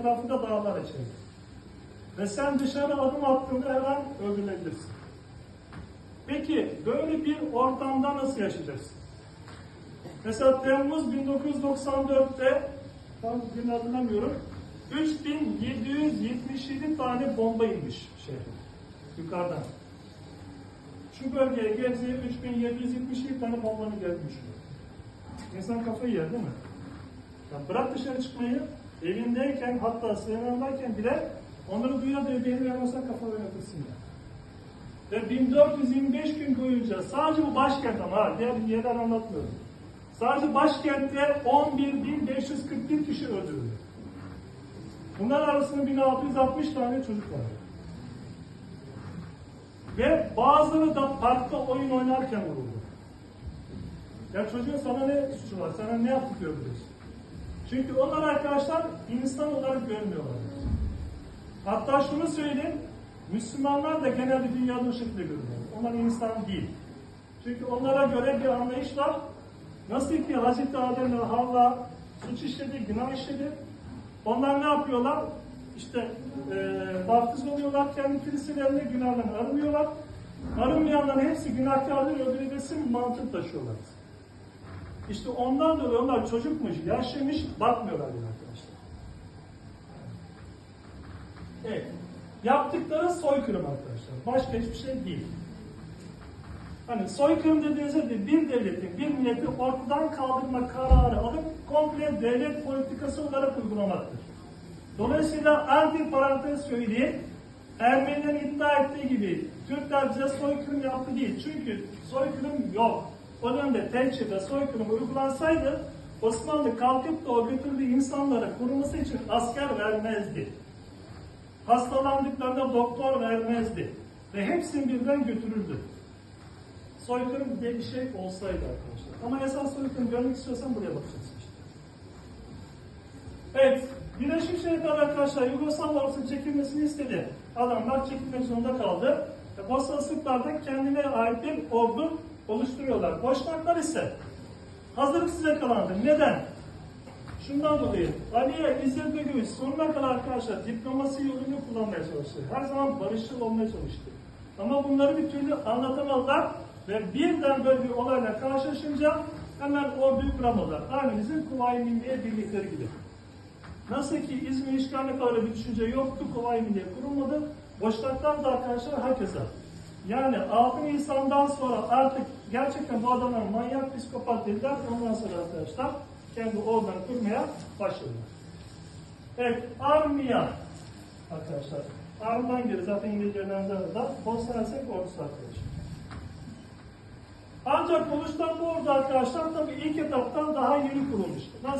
etrafı da dağlar içinde. Ve sen dışarı adım attığında her an öldürülebilirsin. Peki böyle bir ortamda nasıl yaşayacaksın? Mesela Temmuz 1994'te tam gün hatırlamıyorum 3777 tane bomba inmiş şehre yukarıdan. Şu bölgeye Gebze'ye 3777 tane bombanı gelmiş. İnsan kafayı yer değil mi? Ya bırak dışarı çıkmayı, evindeyken hatta sığınağındayken bile onları duyuyor diye benim yanımızda kafa oynatırsın ya. Ve 1425 gün boyunca sadece bu başkent ama diğer yerler anlatmıyorum. Sadece başkentte 11.541 kişi öldürüldü. Bunlar arasında 1660 tane çocuk var. Ve bazıları da parkta oyun oynarken vuruldu. Ya çocuğun sana ne suçu var? Sana ne yaptık öldürüyorsun? Çünkü onlar arkadaşlar insan olarak görmüyorlar. Hatta şunu söyleyeyim, Müslümanlar da genelde dünyada o şekilde görüyorlar. Onlar insan değil. Çünkü onlara göre bir anlayış var. Nasıl ki Hazreti Adem ve Havva suç işledi, günah işledi. Onlar ne yapıyorlar? İşte e, vaftiz oluyorlar, kendi kiliselerine günahlarını arınıyorlar. Arınmayanların hepsi günahkardır, öldürülmesin mantık taşıyorlar. İşte ondan dolayı onlar çocukmuş, yaşlıymış, bakmıyorlar bile arkadaşlar. Evet. Yaptıkları soykırım arkadaşlar. Başka hiçbir şey değil. Hani soykırım dediğinizde de bir devletin, bir milleti ortadan kaldırma kararı alıp komple devlet politikası olarak uygulamaktır. Dolayısıyla anti parantez söyleyeyim, Ermenilerin iddia ettiği gibi Türkler bize soykırım yaptı değil. Çünkü soykırım yok. O dönemde pençede soykırım uygulansaydı Osmanlı kalkıp da o götürdüğü insanlara koruması için asker vermezdi. Hastalandıklarında doktor vermezdi. Ve hepsini birden götürürdü. Soykırım diye bir şey olsaydı arkadaşlar. Ama esas soykırım görmek istiyorsan buraya bakacaksın işte. Evet, Birleşmiş Milletler arkadaşlar Yugoslav ordusunun çekilmesini istedi. Adamlar çekilmek zorunda kaldı. E, Bosna Sırplar da kendine ait bir ordu oluşturuyorlar. Boşnaklar ise hazırlıksız yakalandı. Neden? Şundan dolayı Aliye İzzet Begoviç sonuna kadar arkadaşlar diplomasi yolunu kullanmaya çalıştı. Her zaman barışçıl olmaya çalıştı. Ama bunları bir türlü anlatamadılar ve birden böyle bir olayla karşılaşınca hemen orduyu kuramadılar. Aynı bizim Kuvayi Milliye birlikleri gibi. Nasıl ki İzmir işgaline kadar bir düşünce yoktu, Kuvayi Milliye kurulmadı. Boşnaklar da arkadaşlar herkese. Yani 6 Nisan'dan sonra artık gerçekten bu adamlar manyak psikopat dediler. Ondan sonra arkadaşlar kendi oradan kurmaya başladılar. Evet, Armia arkadaşlar. Arm'dan geri zaten İngilizcelerinde da Bosna Hersek ordusu arkadaşlar. Ancak oluştan bu ordu arkadaşlar tabii ilk etaptan daha yeni kurulmuştu. Nasıl?